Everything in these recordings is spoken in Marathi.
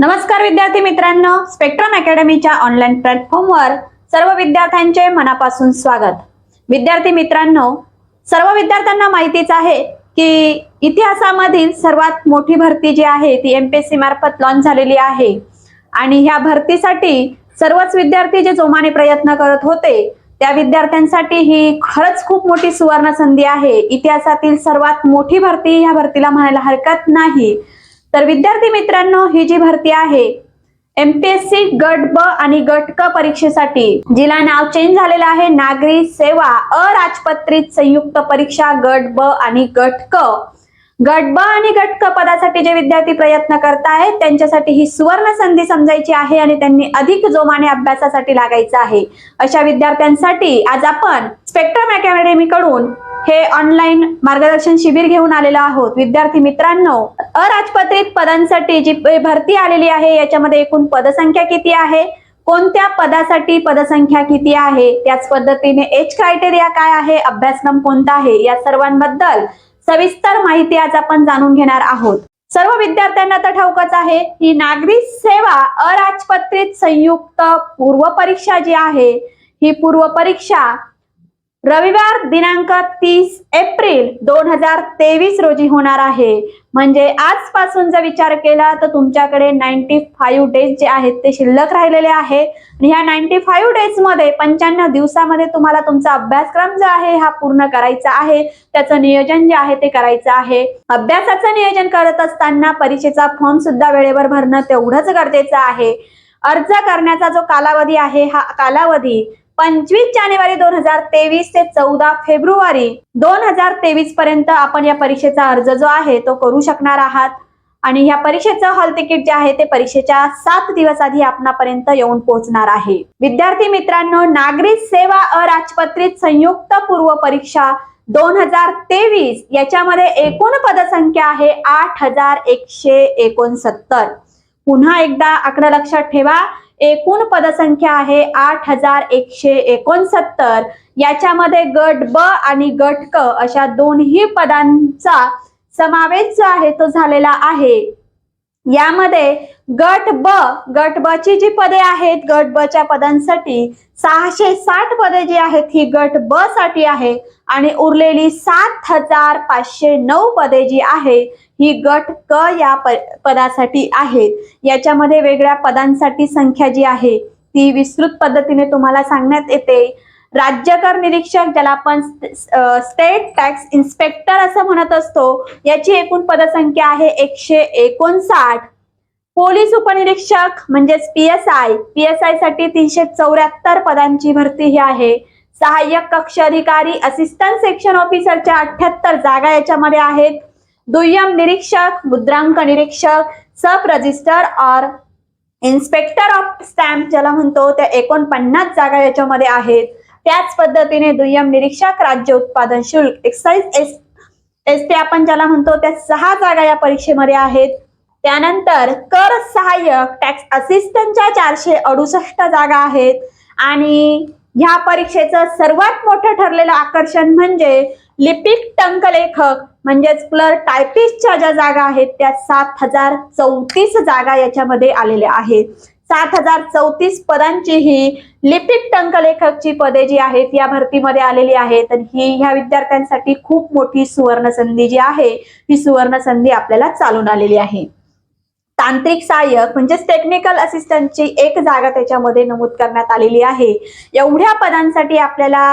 नमस्कार विद्यार्थी मित्रांनो स्पेक्ट्रम अकॅडमीच्या ऑनलाईन प्लॅटफॉर्मवर सर्व विद्यार्थ्यांचे मनापासून स्वागत. विद्यार्थी मित्रांनो सर्व विद्यार्थ्यांना माहितीच आहे की इतिहासामधील सर्वात मोठी भरती जी आहे ती एमपीएससी मार्फत लॉन्च झालेली आहे. आणि ह्या भरतीसाठी सर्वच विद्यार्थी जे जोमाने प्रयत्न करत होते त्या विद्यार्थ्यांसाठी ही खरंच खूप मोठी सुवर्ण संधी आहे. इतिहासातील सर्वात मोठी भरती ह्या भरतीला म्हणायला हरकत नाही. तर विद्यार्थी मित्रांनो ही जी भरती आहे एमपीएससी गट ब आणि गट क परीक्षेसाठी जिला नाव चेंज झालेलं आहे नागरी सेवा अराजपत्रित संयुक्त परीक्षा गट ब आणि गट क. गट ब आणि गट क पदासाठी जे विद्यार्थी प्रयत्न करतायत त्यांच्यासाठी ही सुवर्ण संधी समजायची आहे आणि त्यांनी अधिक जोमाने अभ्यासासाठी लागायचं आहे. अशा विद्यार्थ्यांसाठी आज आपण स्पेक्ट्रम अकॅडमी कडून हे ऑनलाईन मार्गदर्शन शिबिर घेऊन आलेलो आहोत. विद्यार्थी मित्रांनो अराजपत्रित पदांसाठी जी भरती आलेली आहे याच्यामध्ये एकूण पदसंख्या किती आहे? कोणत्या पदासाठी पदसंख्या किती आहे? त्याच पद्धतीने एज क्रायटेरिया काय आहे? अभ्यासक्रम कोणता आहे? या सर्वांबद्दल सविस्तर माहिती आज आपण जाणून घेणार आहोत. सर्व विद्यार्थ्यांना तर ठाऊकच आहे ही नागरी सेवा अराजपत्रित संयुक्त पूर्व परीक्षा जी आहे ही पूर्व परीक्षा रविवार दिनांक तीस एप्रिल दोन हजार तेवीस रोजी होणार आहे. म्हणजे आजपासून जर विचार केला तर तुमच्याकडे नाईन्टी फाईव्ह डेज जे आहेत ते शिल्लक राहिलेले आहेत आणि ह्या नाईन्टी फाईव्ह डेजमध्ये पंच्याण्णव दिवसामध्ये तुम्हाला तुमचा अभ्यासक्रम जो आहे हा पूर्ण करायचा आहे. त्याचं नियोजन जे आहे ते करायचं आहे. अभ्यासाचं नियोजन करत असताना परीक्षेचा फॉर्म सुद्धा वेळेवर भरणं तेवढंच गरजेचं आहे. अर्ज करण्याचा जो कालावधी आहे हा कालावधी पंचवीस जानेवारी दोन हजार तेवीस ते चौदा फेब्रुवारी दोन हजार तेवीस पर्यंत आपण या परीक्षेचा अर्ज जो आहे तो करू शकणार आहात. आणि या परीक्षेचं हॉल तिकीट जे आहे ते परीक्षेच्या सात दिवस आधी आपणापर्यंत येऊन पोहोचणार आहे. विद्यार्थी मित्रांनो नागरिक सेवा अराजपत्रित संयुक्त पूर्व परीक्षा दोन हजार तेवीस याच्यामध्ये एकूण पदसंख्या आहे आठ हजार एकशे एकोणसत्तर. पुन्हा एकदा आकडा लक्षात ठेवा. एकूण पदसंख्या आहे आठ हजार एकशे एकोणसत्तर. याच्यामध्ये गट ब आणि गट क अशा दोन्ही पदांचा समावेश जो आहे तो झालेला आहे. यामध्ये गट ब गट ब ची जी पदे आहेत गट ब च्या पदांसाठी सहाशे साठ पदे जी आहेत ही गट ब साठी आहे. आणि उरलेली सात हजार पाचशे नऊ पदे जी आहे ही गट क या पदासाठी आहेत याच्यामध्ये वेगळ्या पदांसाठी संख्या जी आहे ती विस्तृत पद्धतीने तुम्हाला सांगण्यात येते. राज्यकर निरीक्षक ज्याला आपण स्टेट टॅक्स इन्स्पेक्टर असं म्हणत असतो याची एकूण पदसंख्या आहे एकशे एकोणसाठ. पोलीस उपनिरीक्षक म्हणजेच P S I P S आयसाठी तीनशे चौऱ्याहत्तर पदांची भरती ही आहे. सहाय्यक कक्ष अधिकारी असिस्टंट सेक्शन ऑफिसरच्या अठ्याहत्तर जागा याच्यामध्ये आहेत. दुय्यम निरीक्षक मुद्रांक निरीक्षक सब रजिस्टर और इन्स्पेक्टर ऑफ स्टॅम्प ज्याला म्हणतो त्या एकोणपन्नास जागा याच्यामध्ये आहेत. त्याच पद्धतीने दुय्यम निरीक्षक राज्य उत्पादन शुल्क एक्साईज एस एस टी आपण ज्याला म्हणतो त्या सहा जागा या परीक्षेमध्ये आहेत. त्यानंतर कर सहाय्यक टॅक्स असिस्टंटच्या चारशे अडुसष्ट जागा आहेत. आणि ह्या परीक्षेचं सर्वात मोठं ठरलेलं आकर्षण म्हणजे लिपिक टंकलेखक म्हणजेच क्लर टायपिस्टच्या ज्या जागा आहेत त्या सात हजार चौतीस जागा याच्यामध्ये आलेल्या आहेत. सात हजार चौतीस पदांची ही लिपिक टंकलेखकची पदे जी आहेत या भरतीमध्ये आलेली आहेत. तर ही ह्या विद्यार्थ्यांसाठी खूप मोठी सुवर्ण संधी जी आहे ही सुवर्ण संधी आपल्याला चालून आलेली आहे. तांत्रिक सहाय्यक म्हणजेच टेक्निकल असिस्टंटची एक जागा त्याच्यामध्ये नमूद करण्यात आलेली आहे. एवढ्या पदांसाठी आपल्याला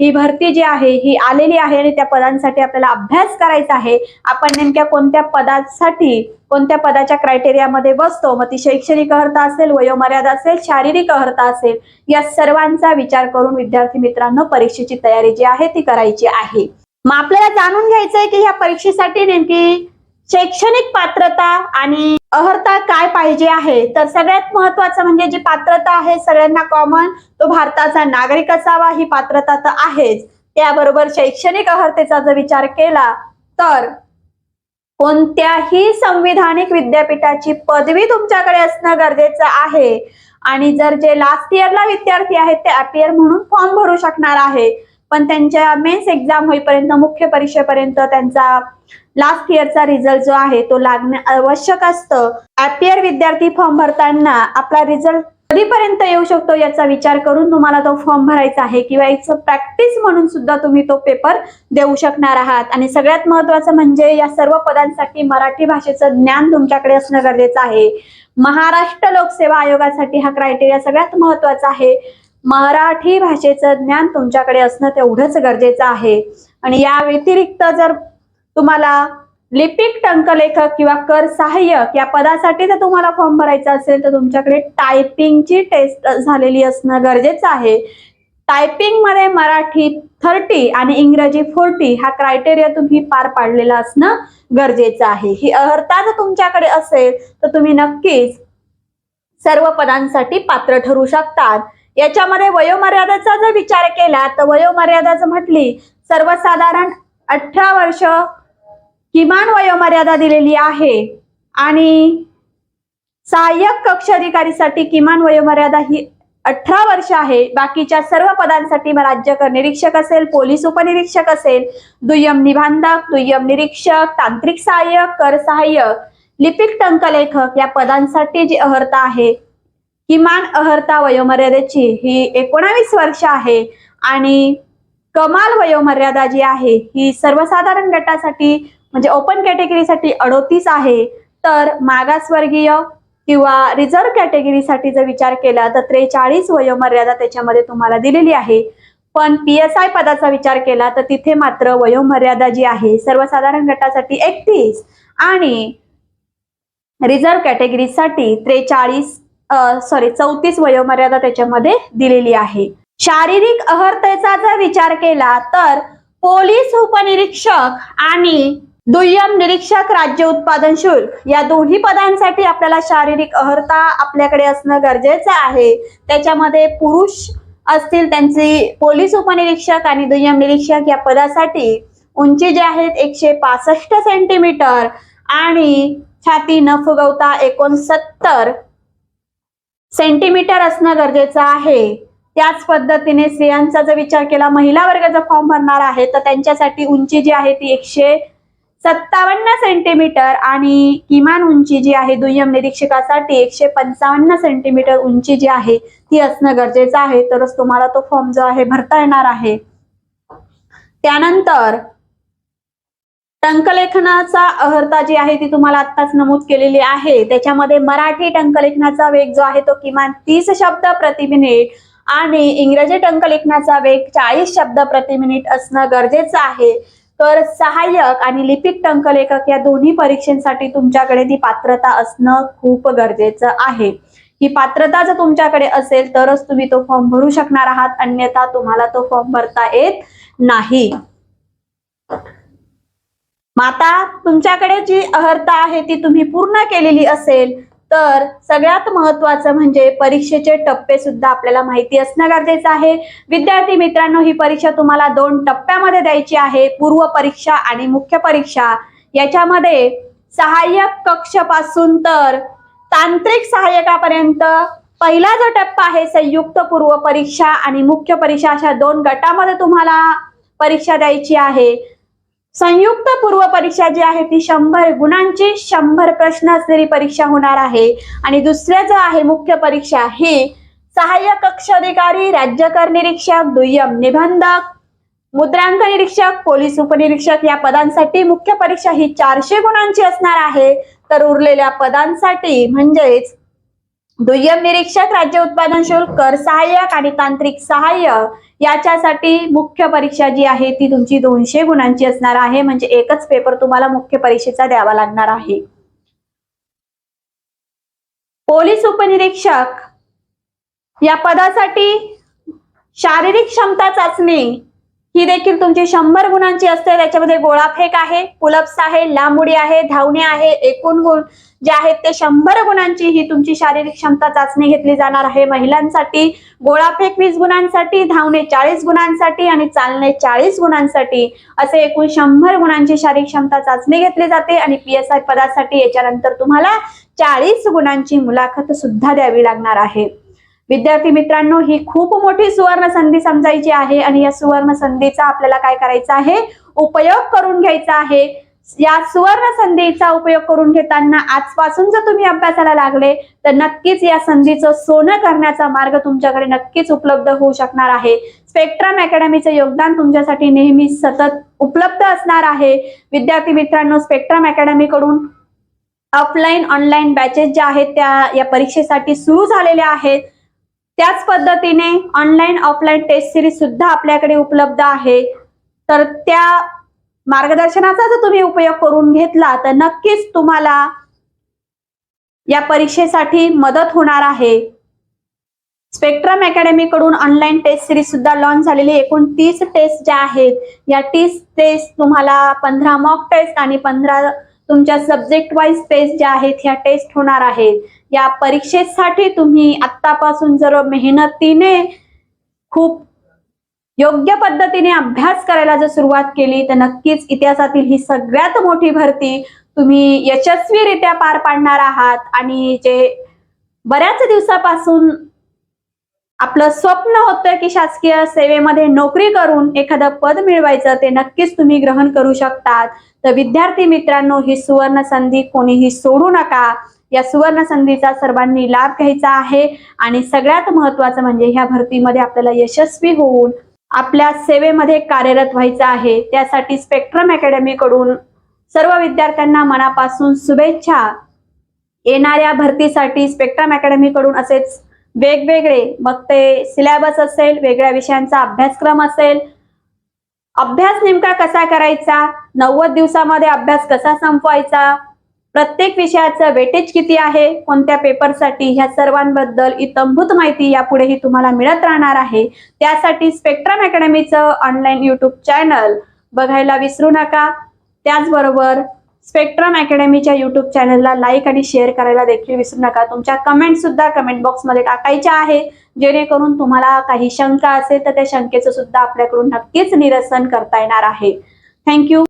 ही भरती जी आहे ही आलेली आहे आणि त्या पदांसाठी आपल्याला अभ्यास करायचा आहे. आपण नेमक्या कोणत्या पदासाठी कोणत्या पदाच्या क्रायटेरियामध्ये बसतो? मग ती शैक्षणिक अर्हता असेल वयोमर्यादा असेल शारीरिक अर्हता असेल या सर्वांचा विचार करून विद्यार्थी मित्रांनो परीक्षेची तयारी जी आहे ती करायची आहे. मग आपल्याला जाणून घ्यायचं आहे की ह्या परीक्षेसाठी नेमकी शैक्षणिक पात्रता आणि अर्हता काय पाहिजे आहे? तर सगळ्यात महत्वाचं म्हणजे जी पात्रता आहे सगळ्यांना कॉमन तो भारताचा नागरिक असावा ही पात्रता तर आहेच. त्याबरोबर शैक्षणिक अर्हतेचा जर विचार केला तर कोणत्याही संविधानिक विद्यापीठाची पदवी तुमच्याकडे असणं गरजेचं आहे. आणि जर जे लास्ट इयरला विद्यार्थी आहेत ते अपियर म्हणून फॉर्म भरू शकणार आहे. पण त्यांच्या मेन्स एक्झाम होईपर्यंत मुख्य परीक्षेपर्यंत त्यांचा लास्ट इयरचा रिझल्ट जो आहे तो लागणे आवश्यक असतं. ऍपियर विद्यार्थी फॉर्म भरताना आपला रिझल्ट कधीपर्यंत येऊ शकतो याचा विचार करून तुम्हाला तो फॉर्म भरायचा आहे किंवा एक प्रॅक्टिस म्हणून सुद्धा तुम्ही तो पेपर देऊ शकणार आहात. आणि सगळ्यात महत्वाचं म्हणजे या सर्व पदांसाठी मराठी भाषेचं ज्ञान तुमच्याकडे असणं गरजेचं आहे. महाराष्ट्र लोकसेवा आयोगासाठी हा क्रायटेरिया सगळ्यात महत्त्वाचा आहे. मराठी भाषेचं ज्ञान तुमच्याकडे असणं तेवढंच गरजेचं आहे. आणि या व्यतिरिक्त जर तुम्हाला लिपिक टंकलेखक किंवा कर सहाय्यक या पदासाठी जर तुम्हाला फॉर्म भरायचा असेल तर तुमच्याकडे टायपिंगची टेस्ट झालेली असणं गरजेचं आहे. टायपिंगमध्ये मराठी थर्टी आणि इंग्रजी फोर्टी हा क्रायटेरिया तुम्ही पार पाडलेला असणं गरजेचं आहे. ही अर्हता जर तुमच्याकडे असेल तर तुम्ही नक्कीच सर्व पदांसाठी पात्र ठरू शकतात. याच्यामध्ये वयोमर्यादेचा जर विचार केला तर वयोमर्यादा जर म्हटली सर्वसाधारण अठरा वर्ष किमान वयोमर्यादा दिलेली आहे. आणि सहाय्यक कक्ष अधिकारीसाठी किमान वयोमर्यादा ही अठरा वर्ष आहे. बाकीच्या सर्व पदांसाठी मग राज्य कर निरीक्षक असेल पोलीस उपनिरीक्षक असेल दुय्यम निबंधक दुय्यम निरीक्षक तांत्रिक सहाय्यक कर सहाय्यक लिपिक टंकलेखक या पदांसाठी जी अर्हता आहे किमान अर्हता वयोमर्यादेची ही एकोणावीस वर्ष आहे. आणि कमाल वयोमर्यादा जी आहे ही सर्वसाधारण गटासाठी म्हणजे ओपन कॅटेगरीसाठी अडोतीस आहे. तर मागासवर्गीय किंवा रिझर्व्ह कॅटेगरीसाठी जर विचार केला तर त्रेचाळीस वयोमर्यादा त्याच्यामध्ये तुम्हाला दिलेली आहे. पण पी एस आय पदाचा विचार केला तर तिथे मात्र वयोमर्यादा जी आहे सर्वसाधारण गटासाठी एकतीस. आणि रिझर्व्ह कॅटेगरीसाठी त्रेचाळीस सॉरी चौतीस वयोमर्यादा त्याच्यामध्ये दिलेली आहे. शारीरिक अहर्तेचा जर विचार केला तर पोलीस उपनिरीक्षक आणि दुय्यम निरीक्षक राज्य उत्पादन शुल्क या दोन्ही पदांसाठी आपल्याला शारीरिक अहर्ता आपल्याकडे असणं गरजेचं आहे. त्याच्यामध्ये पुरुष असतील त्यांची पोलीस उपनिरीक्षक आणि दुय्यम निरीक्षक या पदासाठी उंची जी आहेत एकशे पासष्ट सेंटीमीटर आणि छाती न फुगवता एकोणसत्तर सेंटीमीटर असणं गरजेचं आहे. त्याच पद्धतीने स्त्रियांचा जर विचार केला महिला वर्ग जर फॉर्म भरणार आहे तर त्यांच्यासाठी उंची जी आहे ती एकशे सत्तावन्न सेंटीमीटर आणि किमान उंची जी आहे दुय्यम निरीक्षकासाठी एकशे पंचावन्न सेंटीमीटर उंची जी आहे ती असणं गरजेचं आहे. तरच तुम्हाला तो फॉर्म जो आहे भरता येणार आहे. त्यानंतर टंकलेखनाचा अहर्ता जी आहे ती तुम्हाला आत्ताच नमूद केलेली आहे. त्याच्यामध्ये मराठी टंकलेखनाचा वेग जो आहे तो किमान तीस शब्द प्रति मिनिट आणि इंग्रजी टंकलेखनाचा वेग चाळीस शब्द प्रति मिनिट असणं गरजेचं आहे. तर सहाय्यक आणि लिपिक टंकलेखक या दोन्ही परीक्षेसाठी तुमच्याकडे ती पात्रता असणं खूप गरजेचं आहे. ही पात्रता जर तुमच्याकडे असेल तरच तुम्ही तो फॉर्म भरू शकणार आहात अन्यथा तुम्हाला तो फॉर्म भरता येत नाही. माता तुमच्याकडे जी अहर्ता आहे ती तुम्ही पूर्ण केलेली असेल तर सगळ्यात महत्वाचं म्हणजे परीक्षेचे टप्पे सुद्धा आपल्याला माहिती असणं गरजेचं आहे. विद्यार्थी मित्रांनो ही परीक्षा तुम्हाला दोन टप्प्यामध्ये द्यायची आहे. पूर्व परीक्षा आणि मुख्य परीक्षा. याच्यामध्ये सहाय्यक कक्षपासून तर तांत्रिक सहाय्यकापर्यंत पहिला जो टप्पा आहे संयुक्त पूर्व परीक्षा आणि मुख्य परीक्षा अशा दोन गटामध्ये तुम्हाला परीक्षा द्यायची आहे. संयुक्त पूर्व परीक्षा जी आहे ती शंभर गुणांची शंभर प्रश्न असलेली परीक्षा होणार आहे. आणि दुसऱ्या जो आहे मुख्य परीक्षा ही सहाय्यक कक्ष अधिकारी राज्य कर निरीक्षक दुय्यम निबंधक मुद्रांक निरीक्षक पोलीस उपनिरीक्षक या पदांसाठी मुख्य परीक्षा ही चारशे गुणांची असणार आहे. तर उरलेल्या पदांसाठी म्हणजेच दुय्यम निरीक्षक राज्य उत्पादन शुल्क कर सहाय्यक आणि तांत्रिक सहाय्य याच्यासाठी मुख्य परीक्षा जी आहे ती तुमची दोनशे गुणांची असणार आहे. म्हणजे एकच पेपर तुम्हाला मुख्य परीक्षेचा द्यावा लागणार आहे. पोलीस उपनिरीक्षक या पदासाठी शारीरिक क्षमता चाचणी ही देखील तुमची शंभर गुणांची असते. त्याच्यामध्ये गोळाफेक आहे पुलप्स आहे लांब उडी आहे धावणे आहे एकूण गुण जे आहेत ते शंभर गुणांची ही तुमची शारीरिक क्षमता चाचणी घेतली जाणार आहे महिलांसाठी. गोळाफेक वीस गुणांसाठी धावणे चाळीस गुणांसाठी आणि चालणे चाळीस गुणांसाठी असे एकूण शंभर गुणांची शारीरिक क्षमता चाचणी घेतली जाते आणि पी पदासाठी याच्यानंतर तुम्हाला चाळीस गुणांची मुलाखत सुद्धा द्यावी लागणार आहे. विद्यार्थी मित्रांनो ही खूप मोठी सुवर्ण संधी समजायची आहे आणि या सुवर्ण संधीचा आपल्याला काय करायचा आहे? उपयोग करून घ्यायचा आहे. या सुवर्ण संधीचा उपयोग करून घेताना आजपासून जर तुम्ही अभ्यासाला लागले तर नक्कीच या संधीचं सोनं करण्याचा मार्ग तुमच्याकडे नक्कीच उपलब्ध होऊ शकणार आहे. स्पेक्ट्रम अकॅडमीचं योगदान तुमच्यासाठी नेहमी सतत उपलब्ध असणार आहे. विद्यार्थी मित्रांनो स्पेक्ट्रम अकॅडमीकडून ऑफलाईन ऑनलाईन बॅचेस ज्या आहेत त्या या परीक्षेसाठी सुरू झालेल्या आहेत. त्याच पद्धतीने ऑनलाईन ऑफलाईन टेस्ट सिरीज सुद्धा आपल्याकडे उपलब्ध आहे. तर त्या मार्गदर्शनाचा जर तुम्ही उपयोग करून घेतला तर नक्कीच तुम्हाला या परीक्षेसाठी मदत होणार आहे. स्पेक्ट्रम अकॅडमी कडून ऑनलाईन टेस्ट सिरीज सुद्धा लॉन्च झालेली एकूण तीस टेस्ट ज्या आहेत या तीस टेस्ट तुम्हाला पंधरा मॉक टेस्ट आणि पंधरा तुमच्या सब्जेक्ट वाईज टेस्ट ज्या आहेत ह्या टेस्ट होणार आहेत. या परीक्षेसाठी तुम्ही आत्तापासून जर मेहनतीने खूप योग्य पद्धतीने अभ्यास करायला जर सुरुवात केली तर नक्कीच इतिहासातील ही सगळ्यात मोठी भरती तुम्ही यशस्वीरित्या पार पाडणार आहात. आणि जे बऱ्याच दिवसापासून आपलं स्वप्न होतं की शासकीय सेवेमध्ये नोकरी करून एखादं पद मिळवायचं ते नक्कीच तुम्ही ग्रहण करू शकतात. तर विद्यार्थी मित्रांनो ही सुवर्ण संधी कोणीही सोडू नका. या सुवर्ण संधीचा सर्वांनी लाभ घ्यायचा आहे. आणि सगळ्यात महत्वाचं म्हणजे ह्या भरतीमध्ये आपल्याला यशस्वी होऊन आपल्या सेवेमध्ये कार्यरत व्हायचं आहे. त्यासाठी स्पेक्ट्रम अकॅडमीकडून सर्व विद्यार्थ्यांना मनापासून शुभेच्छा. येणाऱ्या भरतीसाठी स्पेक्ट्रम अकॅडमीकडून असेच वेगवेगळे मग ते सिलेबस असेल वेगळ्या विषयांचा अभ्यासक्रम असेल. अभ्यास नेमका कसा करायचा? नव्वद दिवसामध्ये अभ्यास कसा संपवायचा? प्रत्येक विषयाचं वेटेज किती आहे? कोणत्या पेपरसाठी ह्या सर्वांबद्दल इतंभूत माहिती यापुढेही तुम्हाला मिळत राहणार आहे. त्यासाठी स्पेक्ट्रम अकॅडमीचं ऑनलाईन युट्यूब चॅनल बघायला विसरू नका. त्याचबरोबर स्पेक्ट्रम अकॅडमीच्या युट्यूब चॅनलला लाईक आणि शेअर करायला देखील विसरू नका. तुमच्या कमेंट सुद्धा कमेंट बॉक्समध्ये टाकायच्या आहे जेणेकरून तुम्हाला काही शंका असेल तर त्या शंकेचं सुद्धा आपल्याकडून नक्कीच निरसन करता येणार आहे. थँक्यू